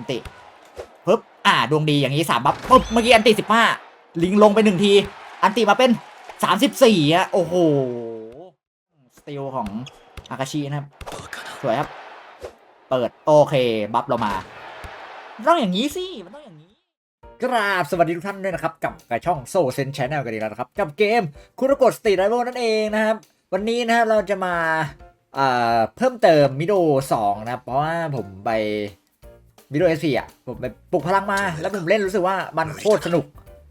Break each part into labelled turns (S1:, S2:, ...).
S1: อันติปึ๊บอ่าดวงดีอย่างนี้สามบัฟปึ๊บเมื่อกี้อันติสิบห้าลิงลงไปหนึ่งที อันติมาเป็นสามสิบสี่อะโอ้โหสติลของอากาชินะครับ สวยครับ เปิดโอเค บัฟเรามาต้องอย่างนี้สิมันต้องอย่างนี้กราบสวัสดีทุกท่านด้วยนะครับ กับกับช่องโซเซนชแนลกันอีกแล้วนะครับ กับเกมคุรโกดสตรีทไรโนั่นเองนะครับ วันนี้นะครับเราจะมาเอ่อเพิ่มเติมมิโด2นะเพราะว่าผมไป มิโดเอสพีอะผมไปปลุกพลังมา แล้วผมเล่นรู้สึกว่ามันโคตรสนุก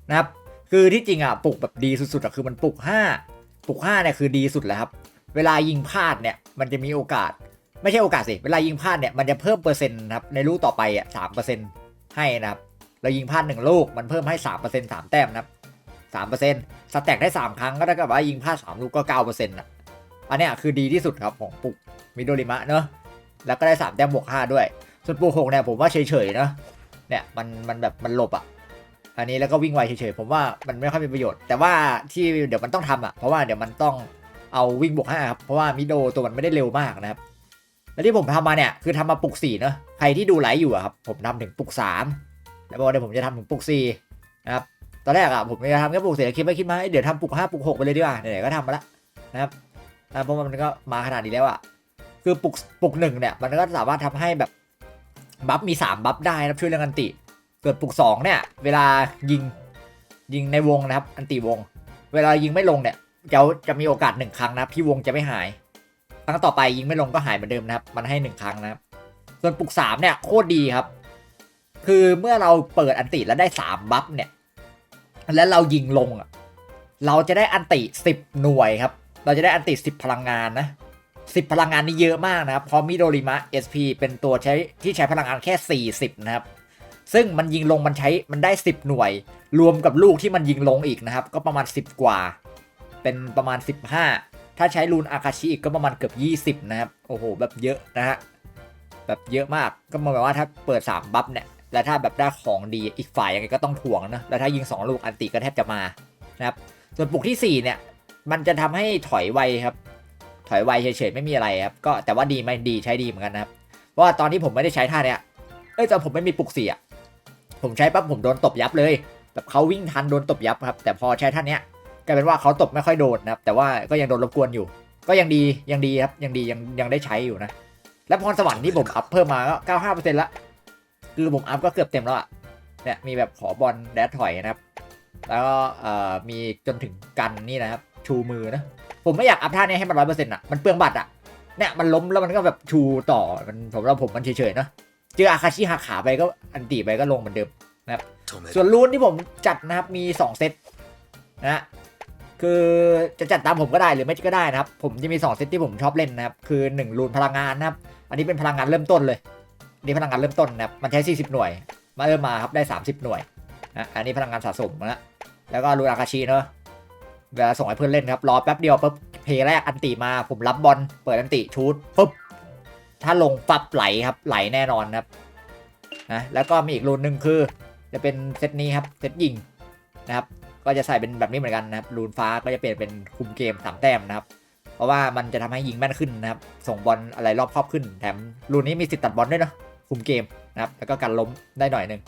S1: นะครับ คือที่จริงอะปลุกแบบดีสุดๆอะคือมันปลุก 5 ปลุก5เนี่ยคือดีสุดแล้วครับ เวลายิงพลาดเนี่ยมันจะมีโอกาส ไม่ใช่โอกาสสิ เวลายิงพลาดเนี่ยมันจะเพิ่มเปอร์เซ็นต์นะครับในลูกต่อไปอะสามเปอร์เซ็นต์ให้นะครับเรายิงพลาดหนึ่งลูกมันเพิ่มให้สามเปอร์เซ็นต์สามแต้มนะครับสามเปอร์เซ็นต์สแต็กได้สามครั้งก็เท่ากับว่ายิงพลาดสามลูกก็เก้าเปอร์เซ็นต์อะอันเนี้ยคือดีที่สุดครับของปุกมิโดริมะเนอะแล้วก็ได้สามแต้มบวกห้าด้วย ส่วนปุกหกเนี่ยผมว่าเฉยๆเนะเนี่ยมันมันแบบมันหลบอะอันนี้แล้วก็วิ่งไวเฉยๆผมว่ามันไม่ค่อยมีประโยชน์ แต่ว่าที่เดี๋ยวมันต้องทำอะเพราะว่าเดี๋ยวมันต้องเอาวิ่งบวกห้าครับเพราะว่ามิโดตัวมันไม่ได้เร็วมากนะครับแล้วที่ผมทำมาเนี่ยคือทำมาปลุกสี่เนอะใครที่ดูไลฟ์อยู่อะครับผมทำถึงปลุกสามแล้วบอกว่าเดี๋ยวผมจะทำถึงปลุกสี่นะครับตอนแรกอะผมจะทำแค่ปลุกสี่แต่คิดไปคิดมาเดี๋ยวทำปลุกห้าปลุกหกไปเลยดีกว่าไหนๆก็ทำมาแล้วนะครับเพราะว่ามันก็มาขนาดนี้แล้วอะคือปลุกปลุกหนึ่งเนี่ยมันก็สามารถทำให้แบบ บัฟมีสามบัฟได้นะครับช่วยเรื่องอันติ เกิดปลุกสองเนี่ย เวลายิงยิงในวงนะครับ อันติวง เวลายิงไม่ลงเนี่ยจะจะมีโอกาสหนึ่งครั้งนะครับที่วงจะไม่หาย ครั้งต่อไปยิงไม่ลงก็หายเหมือนเดิมนะครับ มันให้หนึ่งครั้งนะครับ ส่วนปลุกสามเนี่ยโคตรดีครับ คือเมื่อเราเปิดอันติแล้วได้สามบัฟเนี่ย แล้วเรายิงลงอะเราจะได้อันติสิบหน่วยครับ เราจะได้อันติสิบพลังงานนะ สิบพลังงานนี่เยอะมากนะครับเพราะมิโดริมะ SP เป็นตัวใช้ที่ใช้พลังงานแค่ 40 นะครับ ซึ่งมันยิงลงมันใช้มันได้ 10 หน่วย รวมกับลูกที่มันยิงลงอีกนะครับ ก็ประมาณ 10 กว่า เป็นประมาณ 15 ถ้าใช้รูนอาคาชิอีกก็ประมาณเกือบ 20 นะครับ โอ้โห แบบเยอะนะฮะ แบบเยอะมาก ก็หมายว่าถ้าเปิด 3 บัฟเนี่ย แล้วถ้าแบบได้ของดีอีกฝ่ายยังไงก็ต้องถ่วงนะ แล้วถ้ายิง 2 ลูกอันติก็แทบจะมา นะครับ ส่วนปลุกที่ 4 เนี่ย มันจะทำให้ถอยไวครับ ถอยไวเฉยๆไม่มีอะไรครับก็แต่ว่าดีไหมดีใช้ดีเหมือนกันนะครับเพราะว่าตอนที่ผมไม่ได้ใช้ท่าเนี้ยเอ้ยตอนผมไม่มีปลุกเสียผมใช้ปั๊บผมโดนตบยับเลย แบบเขาวิ่งทันโดนตบยับครับ แต่พอใช้ท่าเนี้ยกลายเป็นว่าเขาตบไม่ค่อยโดนนะครับ แต่ว่าก็ยังโดนรบกวนอยู่ ก็ยังดียังดีครับยังดียังยังได้ใช้อยู่นะ และพรสวรรค์ที่ผมอัพเพิ่มมาก็95%ละคือผมอัพก็เกือบเต็มแล้วอะเนี่ยมีแบบขอบอลแดดถอยนะครับ แล้วก็มีจนถึงกันนี่นะครับ ชูมือนะ ผมไม่อยากอัพท่านี้ให้มันร้อยเปอร์เซ็นต์อะมันเปลืองบัตรอะเนี่ยมันล้มแล้วมันก็แบบชูต่อ มันผมเราผมมันเฉยๆเนาะ เจออาคาชิหักขาไปก็อันตีไปก็ลงเหมือนเดิมส่วนรูนที่ผมจัดนะครับมี 2 เซตนะฮะคือจะจัดตามผมก็ได้หรือไม่ก็ได้นะครับ ผมจะมี 2 เซตที่ผมชอบเล่นนะครับ คือ 1 รูนพลังงานนะครับ อันนี้เป็นพลังงานเริ่มต้นเลยอันนี่พลังงานเริ่มต้นนะครับ มันใช้ 40 หน่วย มาเริ่มมาครับได้ 30 หน่วยนะอันนี้พลังงานสะสมนะแล้วก็รูนอาคาชิเนาะ เวลาส่งให้เพื่อนเล่นครับ รอแป๊บเดียวปุ๊บเพลย์แรกอันติมาผมรับบอลเปิดอันติชูดปุ๊บถ้าลงฟับไหลครับไหลแน่นอนครับนะแล้วก็มีอีกรูนหนึ่งคือ จะเป็นเซตนี้ครับเซตยิงนะครับ ก็จะใส่เป็นแบบนี้เหมือนกันนะครับรูนฟ้าก็จะเปลี่ยนเป็นคุมเกมสามแต้มนะครับ เพราะว่ามันจะทำให้ยิงแม่นขึ้นนะครับ ส่งบอลอะไรรอบครอบขึ้น แถมรูนนี้มีสิทธิ์ตัดบอลด้วยเนาะคุมเกมนะครับ แล้วก็การล้มได้หน่อยหนึ่ง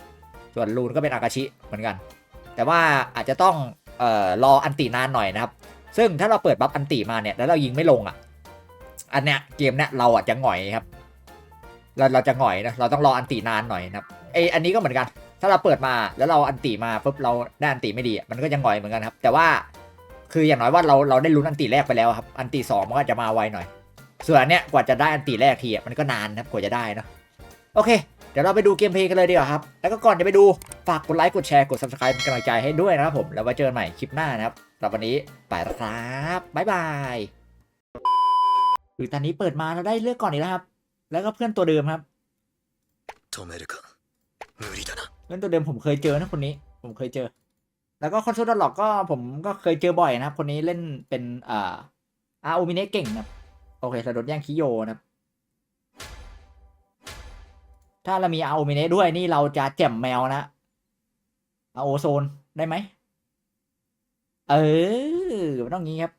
S1: ส่วนรูนก็เป็นอากาชิเหมือนกัน แต่ว่าอาจจะต้อง เอ่อรออันตินานหน่อยนะครับซึ่งถ้าเราเปิดบัฟอันติมาเนี่ยแล้วเรายิงไม่ลงอะอันเนี้ยเกมเนี้ยเราอาจจะหงอยครับ เราเราจะหงอยนะเราต้องรออันตินานหน่อยนะครับไออันนี้ก็เหมือนกัน ถ้าเราเปิดมาแล้วเราอันติมาปุ๊บเราได้อันติไม่ดีมันก็ยังหงอยเหมือนกันครับ แต่ว่าคืออย่างน้อยว่าเราเราได้ลุ้นอันติแรกไปแล้วครับอันติสองมันก็จะมาไวหน่อย ส่วนอันเนี้ยกว่าจะได้อันติแรกทีมันก็นานนะครับกว่าจะได้นะโอเค เดี๋ยวเราไปดูเกมเพลย์กันเลยดีกว่าครับ แล้วก็ก่อนจะไปดูฝากกดไลค์กดแชร์กด subscribe เป็นกำลังใจให้ด้วยนะครับผมแล้วไว้เจอกันใหม่คลิปหน้านะครับสำหรับวันนี้ไปแครับบ๊ายบายคือตอนนี้เปิดมาเราได้เลือกก่อนอีกนะครับ แล้วก็เพื่อนตัวเดิมครับเพื่อนตัวเดิมผมเคยเจอนะคนนี้ ผมเคยเจอ แล้วก็คอนโซลดอทหลอกก็ผมก็เคยเจอบ่อยนะครับ คนนี้เล่นเป็นอ่าอาโอมิเนะเก่งนะโอเคสะดดแย่งคิโยนะครับ ถ้าเรามีอาโอมิเนด้วยนี่เราจะแจ่มแมวนะอาโอโซนได้ไหม เออมันต้องงี้ครับ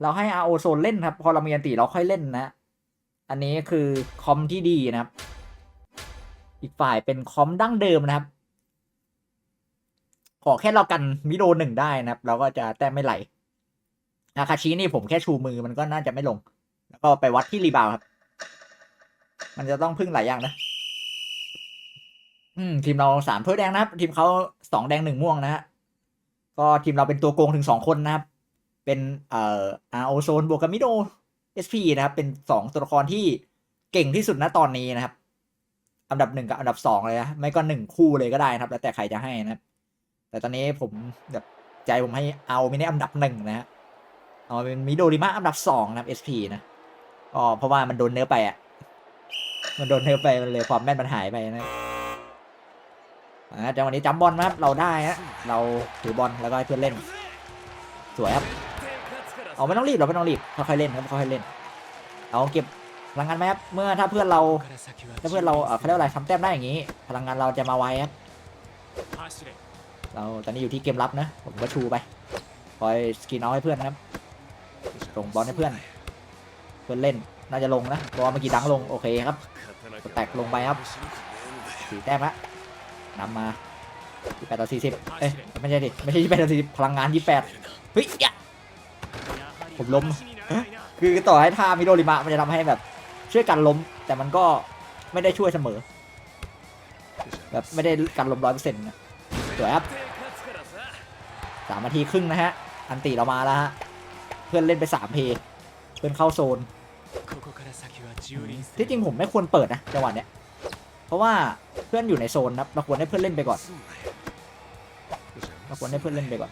S1: เราให้อาโอโซนเล่นครับ พอเรามีอันติเราค่อยเล่นนะ อันนี้คือคอมที่ดีนะครับ อีกฝ่ายเป็นคอมดั้งเดิมนะครับ ขอแค่เรากันมิโดหนึ่งได้นะครับ เราก็จะแต้มไม่ไหลอาคาชินี่ผมแค่ชูมือมันก็น่าจะไม่ลง แล้วก็ไปวัดที่รีบาวด์ครับ มันจะต้องพึ่งหลายอย่างนะ อืมทีมเราสามถ้วยแดงนะครับ ทีมเขาสองแดงหนึ่งม่วงนะฮะก็ทีมเราเป็นตัวโกงถึงสองคนนะครับ เป็นเอ่ออาโอโซนบวกกับมิโดเอสพีนะครับ เป็นสองตัวละครที่เก่งที่สุดณตอนนี้นะครับ อันดับหนึ่งกับอันดับสองเลยนะไม่ก็หนึ่งคู่เลยก็ได้นะครับ แล้วแต่ใครจะให้นะครับ แต่ตอนนี้ผมแบบใจผมให้เอาไมินิอันดับหนึ่งนะฮะเอาเป็นมิโดริมะอันดับสองนะครับ SP นะก็เพราะว่ามันโดนเนื้อไปอะมันโดนเนื้อไปมันเลยความแม่นมันหายไปนะ อ่าจังหวะนี้จับบอลนะครับเราได้ฮะเราถือบอลแล้วก็ให้เพื่อนเล่น สวยครับเอาไม่ต้องรีบเราไม่ต้องรีบค่อยๆเล่นครับค่อยๆเล่น เอาเก็บพลังงานไหมครับเมื่อถ้าเพื่อนเราถ้าเพื่อนเราเอ่อเขาเรียกว่าอะไรทำแต้มได้อย่างนี้ พลังงานเราจะมาไวครับเราตอนนี้อยู่ที่เกมรับนะผมก็ชูไปคอยสกินเอาให้เพื่อนนะครับส่งบอลให้เพื่อน เพื่อนเล่นน่าจะลงนะบอลเมื่อกี้ดังลงโอเคครับแตกลงไปครับสี่แต้มละ นำมาที่แปดต่อสี่สิบเอ้ยไม่ใช่ดิ ไม่ใช่ที่แปดต่อสี่สิบพลังงานยี่แปดเฮ้ยย่าผมล้ม คือต่อให้ท่ามิโดริมะมันจะทำให้แบบช่วยกันล้ม แต่มันก็ไม่ได้ช่วยเสมอ แบบไม่ได้กันล้มร้อยเปอร์เซ็นต์นะสวยครับสามนาทีครึ่งนะฮะ อันติเรามาแล้วฮะ เพื่อนเล่นไปสามเพย์เพื่อนเข้าโซน ที่จริงผมไม่ควรเปิดนะจังหวะเนี้ย เพราะว่าเพื่อนอยู่ในโซนนะเราควรให้เพื่อนเล่นไปก่อนเราควรให้เพื่อนเล่นไปก่อน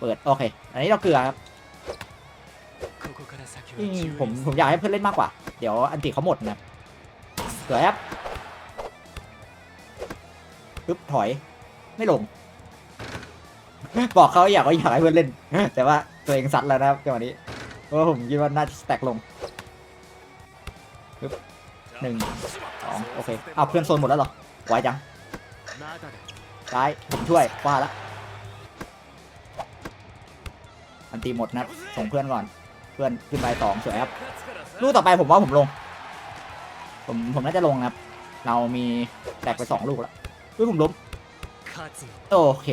S1: เปิดโอเค อันนี้เราเกลือครับผมผมอยากให้เพื่อนเล่นมากกว่า เดี๋ยวอันติเขาหมดนะเกลือครับปึ๊บถอย ไม่ลง บอกเขาอยากว่าอยากให้เพื่อนเล่น แต่ว่าตัวเองซัดแล้วนะครับจังหวะนี้เพราะผมคิดว่าน่าจะแตกลงปึ๊บ หนึ่งสองโอเคเอาเพื่อนโซนหมดแล้วเหรอไวจังซ้ายผมช่วยว่าละอันตีหมดนะส่งเพื่อนก่อน เพื่อนขึ้นไปสองสวยครับลูกต่อไปผมว่าผมลง ผมผมน่าจะลงนะครับ เรามีแตกไปสองลูกแล้วเฮ้ยผมล้มโอเค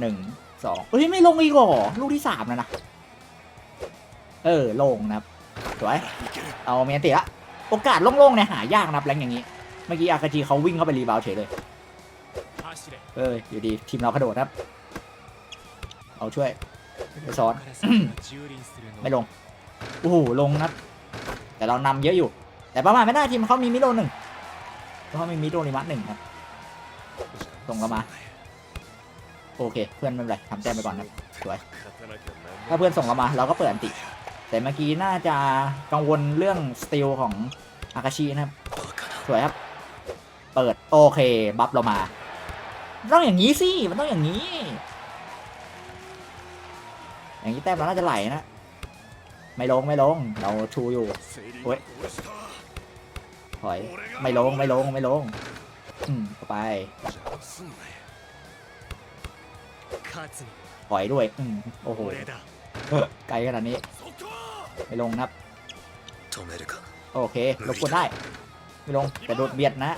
S1: หนึ่ง สองเฮ้ยไม่ลงอีกเหรอลูกที่สามแล้วนะ เออลงนะครับสวยเอาเมียนติละโอกาสโล่งๆเนี่ยหายากนะครับแรงอย่างนี้ เมื่อกี้อากาจีเขาวิ่งเข้าไปรีบาวด์เฉยเลยเอออยู่ดีทีมเรากระโดดนะครับ เอาช่วยไปซ้อนไม่ลงโอ้โหลงนะครับแต่เรานำเยอะอยู่ แต่ประมาณไม่ได้ทีมเขามีมิโดหนึ่งเขามีมิโดริมัสหนึ่งครับส่งเรามา โอเค เพื่อนไม่เป็นไรทำแต้มไปก่อนนะสวยถ้าเพื่อนส่งเรามาเราก็เปิดอันติ แต่เมื่อกี้น่าจะกังวลเรื่องสติลของอากาชินะครับ สวยครับ เปิดโอเคบัฟเรามา ต้องอย่างนี้สิ มันต้องอย่างนี้ อย่างนี้แต้มเราน่าจะไหลนะ ไม่ลงไม่ลง เราชูอยู่โอ้ยถอย ไม่ลงไม่ลงไม่ลง อืมเข้าไป ปอยด้วยอืมโอ้โหไกลขนาดนี้ไม่ลงครับ โอเคลบกวได้ ไม่ลงแต่โดดเบียดนะ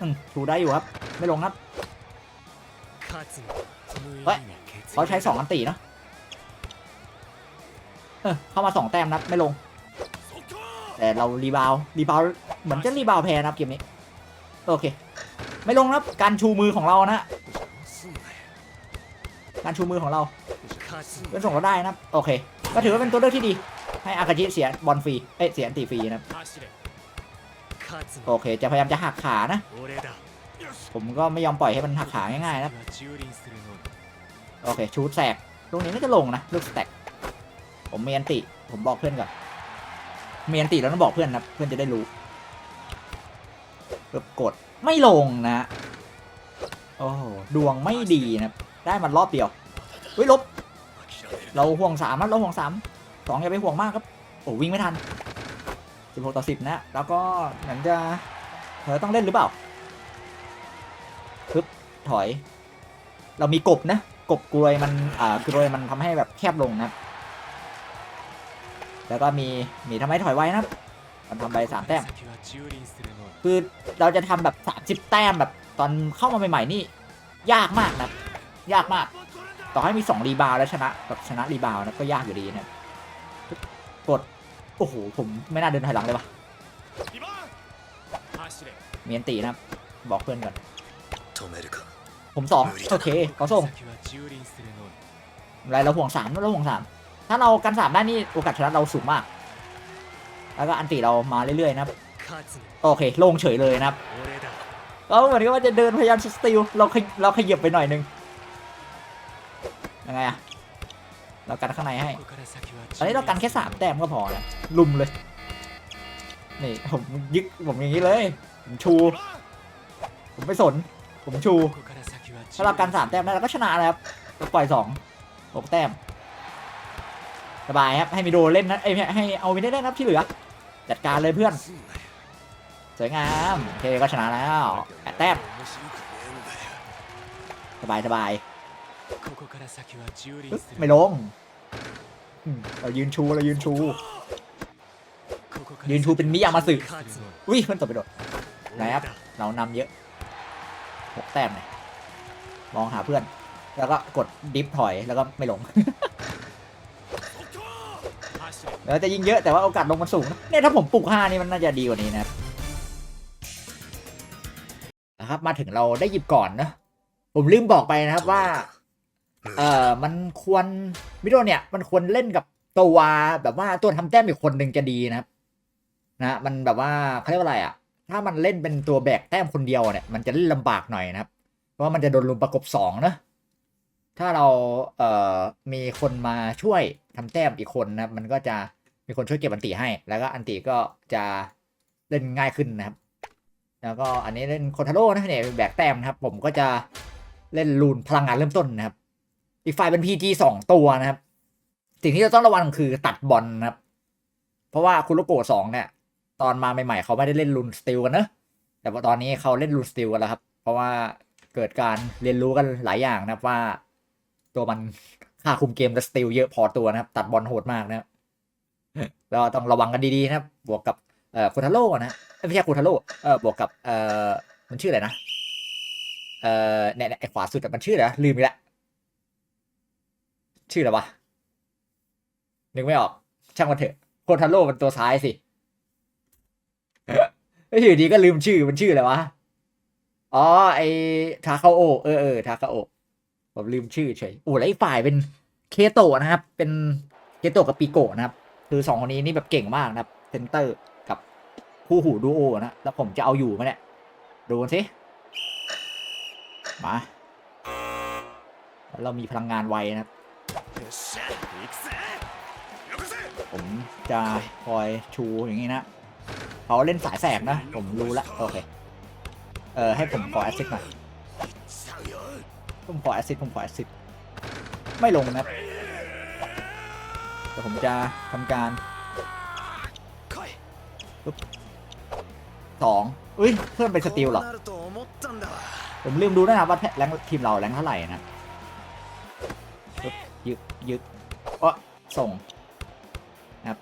S1: อือถูได้อยู่ครับ ไม่ลงครับเฮ้ยเขาใช้สองอันตีเนาะเข้ามาสองแต้มนะไม่ลง แต่เรารีบาวรีบาวเหมือนจะรีบาวแพ้นะเกมนี้ โอเค ไม่ลงนะการชูมือของเรานะการชูมือของเราเป็นส่งเราได้นะโอเค ก็ถือว่าเป็นตัวเลือกที่ดี ให้อากาจิเสียบอลฟรีเอ้ยเสียอันตีฟรีนะโอเค จะพยายามจะหักขานะ ผมก็ไม่ยอมปล่อยให้มันหักขาง่ายๆนะโอเคชูดแสกตรงนี้น่าจะลงนะลูกสแต็กผมมีอันติ ผมบอกเพื่อนก่อนมีอันติแล้วต้องบอกเพื่อนนะเพื่อนจะได้รู้ปึ๊บกด ไม่ลงนะโอ้ดวงไม่ดีนะได้มันรอบเดียวเฮ้ยลบ เราห่วงสามนะเราห่วงสามสองอย่าไปห่วงมากครับโอ้วิ่งไม่ทันสิบหกต่อสิบนะ แล้วก็เหมือนจะเธอต้องเล่นหรือเปล่าึบถอย เรามีกบนะ กบกลวยมันอ่ากลวยมันทำให้แบบแคบลงนะแล้วก็มีมีทำให้ถอยไวนะ มันทำไปสามแต้ม คือเราจะทำแบบสามสิบแต้มแบบตอนเข้ามาใหม่ๆนี่ ยากมากนะยากมาก ต่อให้มีสองรีบาวแล้วชนะแบบชนะรีบาวนะก็ยากอยู่ดีนะกด โอ้โห ผมไม่น่าเดินถอยหลังเลยวะเมียนตีนะบอกเพื่อนก่อนผมสองโอเคเขาส่งไรเราห่วงสามเราห่วงสามถ้าเรากันสามได้นี่โอกาสชนะเราสูงมาก แล้วก็อันติเรามาเรื่อยๆนะโอเคโล่งเฉยเลยนะครับเราเหมือนกับว่าจะเดินพยายามสติลเราเราขยับไปหน่อยนึงยังไงอะเรากันข้างในให้ตอนนี้เรากันแค่สามแต้มก็พอแล้วลุมเลยนี่ผมยึกผมอย่างนี้เลยผมชู ผมไม่สน ผมชู ถ้าเรากันสามแต้มได้เราก็ชนะแล้วเราปล่อยสองหกแต้มสบายครับให้มิโดเล่นนะเอ้ยให้เอาได้ได้นับที่เหลือ จัดการเลยเพื่อน สวยงามเคก็ชนะแล้วแปดแต้มสบายสบายไม่ลง เรายืนชู เรายืนชู ยืนชูเป็นมิยามาสึอุ้ยมันตกไปโดดไหนครับเรานำเยอะหกแต้มเนี่ยมองหาเพื่อน แล้วก็กดดิฟถอยแล้วก็ไม่ลง แล้วจะยิงเยอะแต่ว่าโอกาสลงมันสูงนะเนี่ยถ้าผมปลุกห้านี่มันน่าจะดีกว่านี้นะครับนะครับมาถึงเราได้หยิบก่อนนะ ผมลืมบอกไปนะครับว่า เอ่อมันควรมิโดเนี่ย มันควรเล่นกับตัวแบบว่าตัวทำแต้มอีกคนหนึ่งจะดีนะครับนะมันแบบว่าเขาเรียกว่าอะไรอะ ถ้ามันเล่นเป็นตัวแบกแต้มคนเดียวเนี่ยมันจะเล่นลำบากหน่อยนะครับ เพราะว่ามันจะโดนลุมประกบสองนะถ้าเราเอ่อมีคนมาช่วยทำแต้มอีกคนนะมันก็จะ มีคนช่วยเก็บอันติให้ แล้วก็อันติก็จะเล่นง่ายขึ้นนะครับ แล้วก็อันนี้เล่นโคทาโร่นะเนี่ยแบกแต้มนะครับ ผมก็จะเล่นลูนพลังงานเริ่มต้นนะครับ อีกฝ่ายเป็น PG สองตัวนะครับ สิ่งที่เราต้องระวังคือตัดบอลนะครับ เพราะว่าคุโรโกะสองเนี่ย ตอนมาใหม่ๆเขาไม่ได้เล่นลูนสติลกันเนอะแต่ว่าตอนนี้เขาเล่นลูนสติลกันแล้วครับ เพราะว่าเกิดการเรียนรู้กันหลายอย่างนะครับว่า ตัวมันค่าคุมเกมและสติลเยอะพอตัวนะครับ ตัดบอลโหดมากนะครับ เราต้องระวังกันดีๆนะครับ บวกกับเอ่อคูทาโร่นะไม่ใช่คูทาโร่เออบวกกับเอ่อมันชื่ออะไรนะเอ่อเนี่ยไอขวาสุดอะมันชื่ออะไรลืมไปละชื่ออะไรวะนึกไม่ออก ช่างมันเถอะโคทาโร่มันตัวซ้ายสิไอ้ยอยู่ดีก็ลืมชื่อมันชื่ออะไรวะอ๋อไอทาคาโอเออเออทาคาโอผมลืมชื่อเฉยโอ้แล้วอีกฝ่ายเป็นเคโตะนะครับ เป็นเคโตะกับปีโกะนะครับ คือสองคนนี้นี่แบบเก่งมากนะเซนเตอร์กับคู่หูดูโอนะแล้วผมจะเอาอยู่ไหมเนี่ยดูกันสิมาเรามีพลังงานไวนะผมจะคอยชูอย่างนี้นะเขาเล่นสายแสบนะ ผมรู้ละโอเค เออให้ผมขอแอซิสหน่อยผมขอแอซิสผมขอแอซิสไม่ลงนะ แต่ผมจะทำการสองอุ้ยเพื่อนเป็นสติลหรอ ผมลืมดูนะครับว่าแรงทีมเราแรงเท่าไหร่นะยึกยึกก็ส่งนะครับ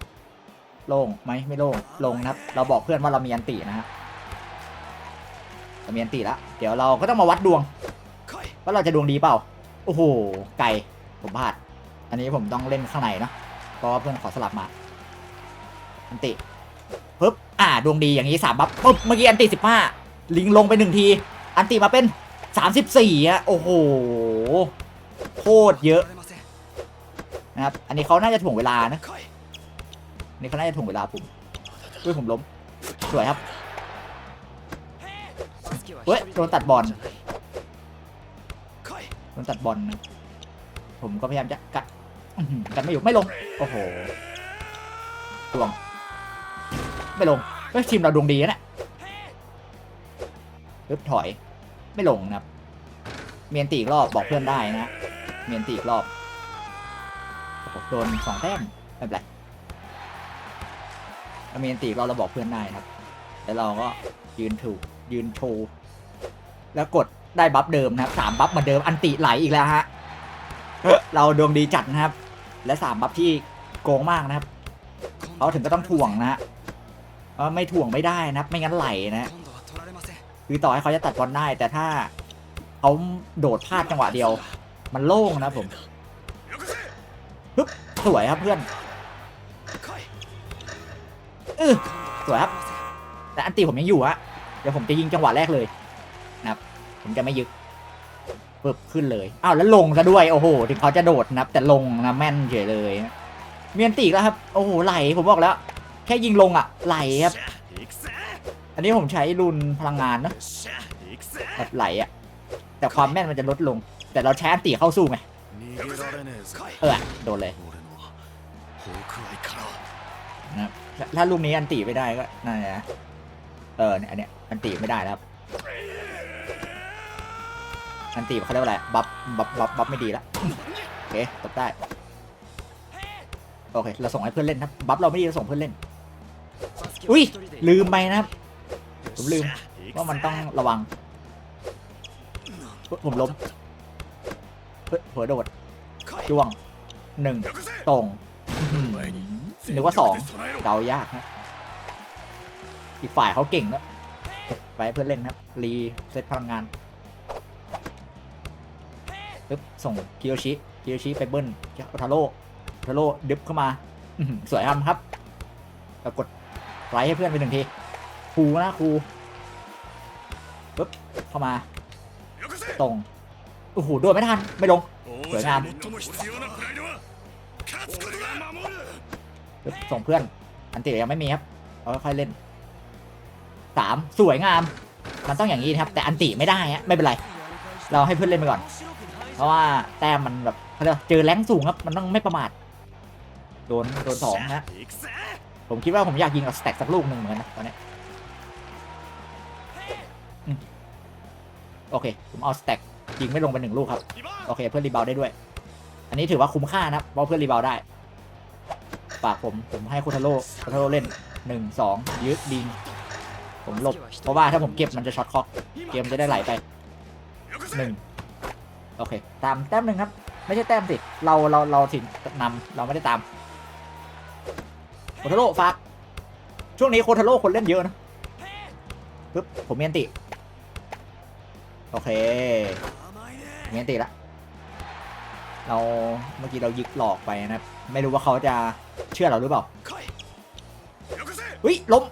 S1: ลงไหมไม่ลงลงนะครับ เราบอกเพื่อนว่าเรามีอันตีนะฮะเรามีอันตีแล้วเดี๋ยวเราก็ต้องมาวัดดวง ว่าเราจะดวงดีเปล่า โอ้โห ไก่ผมพลาด อันนี้ผมต้องเล่นข้างในเนาะ เพราะว่าเพื่อนขอสลับมา อันติปึ๊บอ่าดวงดีอย่างนี้สามบัฟปึ๊บเมื่อกี้อันติสิบห้าลิงลงไปหนึ่งที อันติมาเป็นสามสิบสี่อะโอ้โหโคตรเยอะนะครับอันนี้เขาน่าจะถ่วงเวลานะนี่เขาน่าจะถ่วงเวลาผมด้วยผมล้มสวยครับเฮ้ยโดนตัดบอลโดนตัดบอลนะผมก็พยายามจะกัด อื้อหือกันไม่อยู่ไม่ลง โอ้โหดวงไม่ลงเฮ้ยทีมเราดวงดีนะเนี่ยปึ๊บถอย ไม่ลงนะครับ เมียนตีอีกรอบบอกเพื่อนได้นะเมียนตีอีกรอบโอ้โหโดนสองแต้มไม่เป็นไรถ้าเมียนตีอีกรอบเราบอกเพื่อนได้นะครับแล้วเราก็ยืนถูกยืนโชว์แล้วกดได้บัฟเดิมนะครับสามบัฟเหมือนเดิมอันติไหลอีกแล้วฮะเราดวงดีจัดนะครับ และ3บัฟที่โกงมากนะครับเขาถึงก็ต้องถ่วงนะฮะไม่ถ่วงไม่ได้นะไม่งั้นไหลนะคือต่อให้เขาจะตัดบอลได้แต่ถ้าเขาโดดพลาดจังหวะเดียว มันโล่งนะผมปึ๊บสวยครับเพื่อนเออสวยครับ แต่อันตีผมยังอยู่ฮะเดี๋ยวผมจะยิงจังหวะแรกเลยนะครับ ผมจะไม่ยึก ปึ๊บขึ้นเลยเอ้าวแล้วลงซะด้วยโอ้โหถึงเขาจะโดดนะครับแต่ลงนะแม่นเฉยเลยเมียนตีแล้วครับโอ้โหไหลผมบอกแล้ว แค่ยิงลงอะไหลครับ อันนี้ผมใช้รุนพลังงานเนาะแบบไหลอะแต่ความแม่นมันจะลดลง แต่เราใช้อันตีเข้าสู้ไงเออโดนเลยนะถ้าลูกนี้อันตีไม่ได้ก็น่นนะเออเนี่นี้ยอันตีไม่ได้แล้ว อันตีเขาเรียกว่าอะไรบัฟบัฟบัฟบัฟไม่ดีแล้วโอเคตบได้โอเคเราส่งให้เพื่อนเล่นครับบัฟเราไม่ดีเราส่งเพื่อนเล่นอุ้ยลืมไปนะครับผมลืมว่ามันต้องระวังผมล้มเฮ้ยหัวโดดจ้วงหนึ่งตรงอื้อหือว่าสองเดายากนะอีกฝ่ายเขาเก่งแล้วไปเพื่อนเล่นนะครับรีเซตพลังงานึบส่งคิโยชิคิโยชิไปเบิ้ลทาโร่ทาโร่ดึบเข้ามาสวยงามครับแล้วกดไลท์ให้เพื่อนไปหนึ่งทีครูนะครูปึ๊บเข้ามาตรงโอ้โหโดนไม่ทันไม่ลงสวยงามส่งเพื่อน อันติยังไม่มีครับเราค่อยเล่นสามสวยงาม มันต้องอย่างนี้นะครับ แต่อันติไม่ได้ฮะไม่เป็นไร เราให้เพื่อนเล่นไปก่อน เพราะว่าแต้มมันแบบเจอแรงสูงครับ มันต้องไม่ประมาท โดนโดนสองนะ ผมคิดว่าผมอยากยิงกับสแต็กสักลูกหนึ่งเหมือนกันนะตอนนี้โอเค ผมเอาสแต็กยิงไม่ลงไปหนึ่งลูกครับ โอเค เพื่อนรีบาวได้ด้วย อันนี้ถือว่าคุ้มค่านะเพราะเพื่อนรีบาวได้ปากผมผมให้โคทาโร่โคทาโร่เล่นหนึ่งสองยืดดิงผมหลบ เพราะว่าถ้าผมเก็บมันจะช็อตคอก เกมจะได้ไหลไปหนึ่ง โอเค ตามแต้มหนึ่งครับ ไม่ใช่แต้มสิ เราเราเราถิ่นนำเราไม่ได้ตามโคทาโร่ฝาก ช่วงนี้โคทาโร่คนเล่นเยอะนะปึ๊บผมเมียนติ โอเคเมียนติละ เราเมื่อกี้เรายิกหลอกไปนะ ไม่รู้ว่าเขาจะเชื่อเราหรือเปล่าอุ้ยล้ม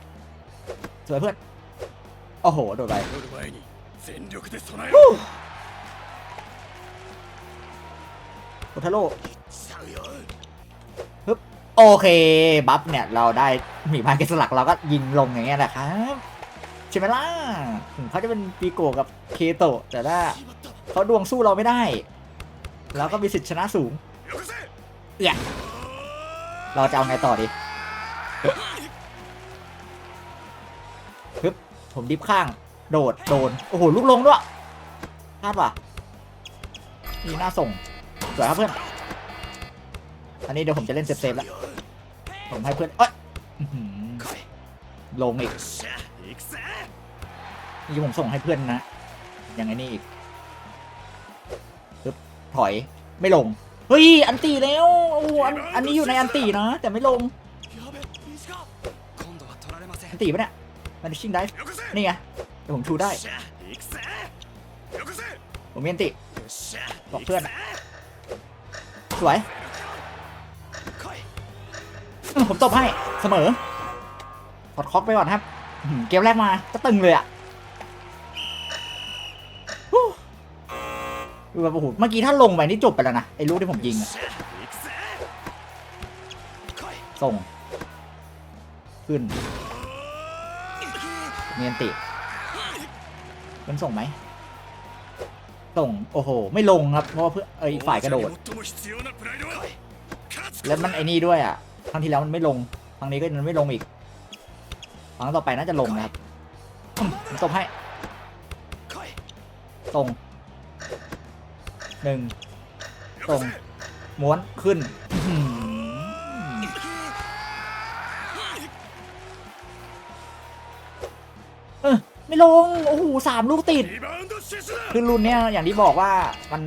S1: สวยเพื่อน โอ้โห โดนไป ทาโร่
S2: ฮึบ
S1: โอเค บัฟเนี่ยเราได้หมีพายเกสลักเราก็ยิงลงอย่างเงี้ยแหละครับใช่ไหมล่ะเขาจะเป็นปีโกกับเคโตแต่ถ้าเขาดวงสู้เราไม่ได้เราก็มีสิทธิ์ชนะสูง
S2: เอย่า
S1: เราจะเอาไงต่อดีฮึบผมดิฟข้าง โดด โดน โอ้โห ลูกลงด้วยพลาดว่ะมีหน้าส่ง สวยครับเพื่อน อันนี้เดี๋ยวผมจะเล่นเซฟๆแล้ว ผมให้เพื่อนเอ้ยลงอีกนี่ผมส่งให้เพื่อนนะยังไงนี่อีกปึ๊บถอย ไม่ลง เฮ้ย อันตีแล้วอ้อันอันนี้อยู่ในอันตีนะ แต่ไม่ลง อันตีปะเนี่ยมันชิงได้ นี่ไงเดี๋ยวผมชูได้ ผมมีอันตีบอกเพื่อน วย ผมตบให้เสมอกดคอกไปก่อนครับ เกมแรกมาก็ตึงเลยอะดูแบบโอ้โหเมื่อกี้ถ้าลงไปนี่จบไปแล้วนะไอ้ลูกที่ผมยิงส่ง ขึ้น เนียนติมันส่งไหม ส่งโอ้โห ไม่ลงครับเพราะเพื่อไอฝ่ายกระโดด แล้วมันไอนี่ด้วยอะครั้งที่แล้วมันไม่ลงครั้งนี้ก็มันไม่ลงอีกครั้งต่อไปน่าจะลงนะครับตบให้ตรงหนึ่งตรงม้วนขึ้นเออไม่ลง โอ้โหสามลูกติด คือรุ่นเนี้ยอย่างที่บอกว่ามัน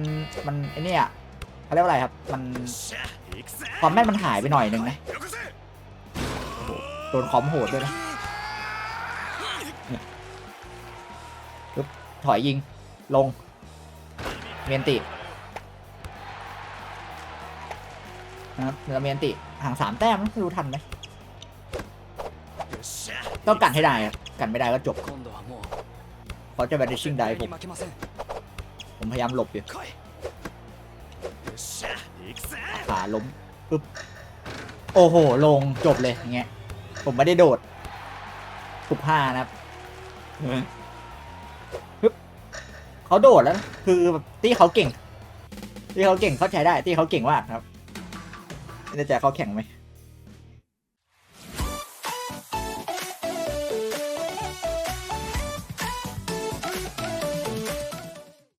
S1: มันไอเนี้ยเขาเรียกว่าอะไรครับ มันความแม่นมันหายไปหน่อยหนึ่งนะโดนคอมโหดด้วยนะถอยยิงลง เมียนตินะครับเมียนติห่างสามแต้มดูทันไหมต้องกันให้ได้กันไม่ได้ก็จบเขาจะแบด
S3: ดิ
S1: ชิ่
S3: งได้ผม
S1: ผมพยายามหลบอยู่ขาล้มปึ๊บโอ้โห ลงจบเลยงเงี้ยผมไม่ได้โดดสุบห้านะครับปึ๊บเขาโดดแล้ว คือแบบตีเขาเก่งตีเขาเก่งเขาใช้ได้ตีเขาเก่งมากครับไม่แน่ใจเขาแข่งไหม